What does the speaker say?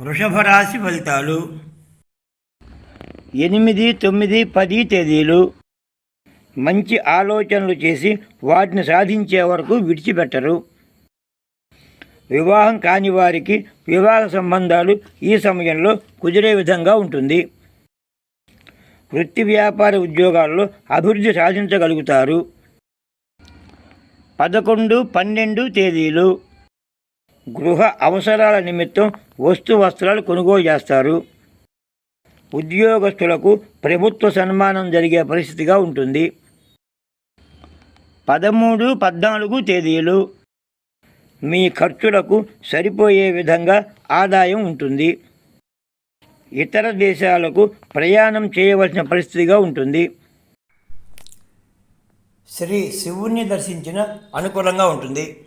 వృషభ రాశి ఫలితాలు ఎనిమిది తొమ్మిది పది తేదీలు. మంచి ఆలోచనలు చేసి వాటిని సాధించే వరకు విడిచిపెట్టరు. వివాహం కాని వారికి వివాహ సంబంధాలు ఈ సమయంలో కుదిరే విధంగా ఉంటుంది. వృత్తి వ్యాపార ఉద్యోగాల్లో అభివృద్ధి సాధించగలుగుతారు. పదకొండు పన్నెండు తేదీలు. గృహ అవసరాల నిమిత్తం వస్తు వస్త్రాలు కొనుగోలు చేస్తారు. ఉద్యోగస్తులకు ప్రభుత్వ సన్మానం జరిగే పరిస్థితిగా ఉంటుంది. పదమూడు పద్నాలుగు తేదీలు. మీ ఖర్చులకు సరిపోయే విధంగా ఆదాయం ఉంటుంది. ఇతర దేశాలకు ప్రయాణం చేయవలసిన పరిస్థితిగా ఉంటుంది. శ్రీ శివుణ్ణి దర్శించిన అనుకూలంగా ఉంటుంది.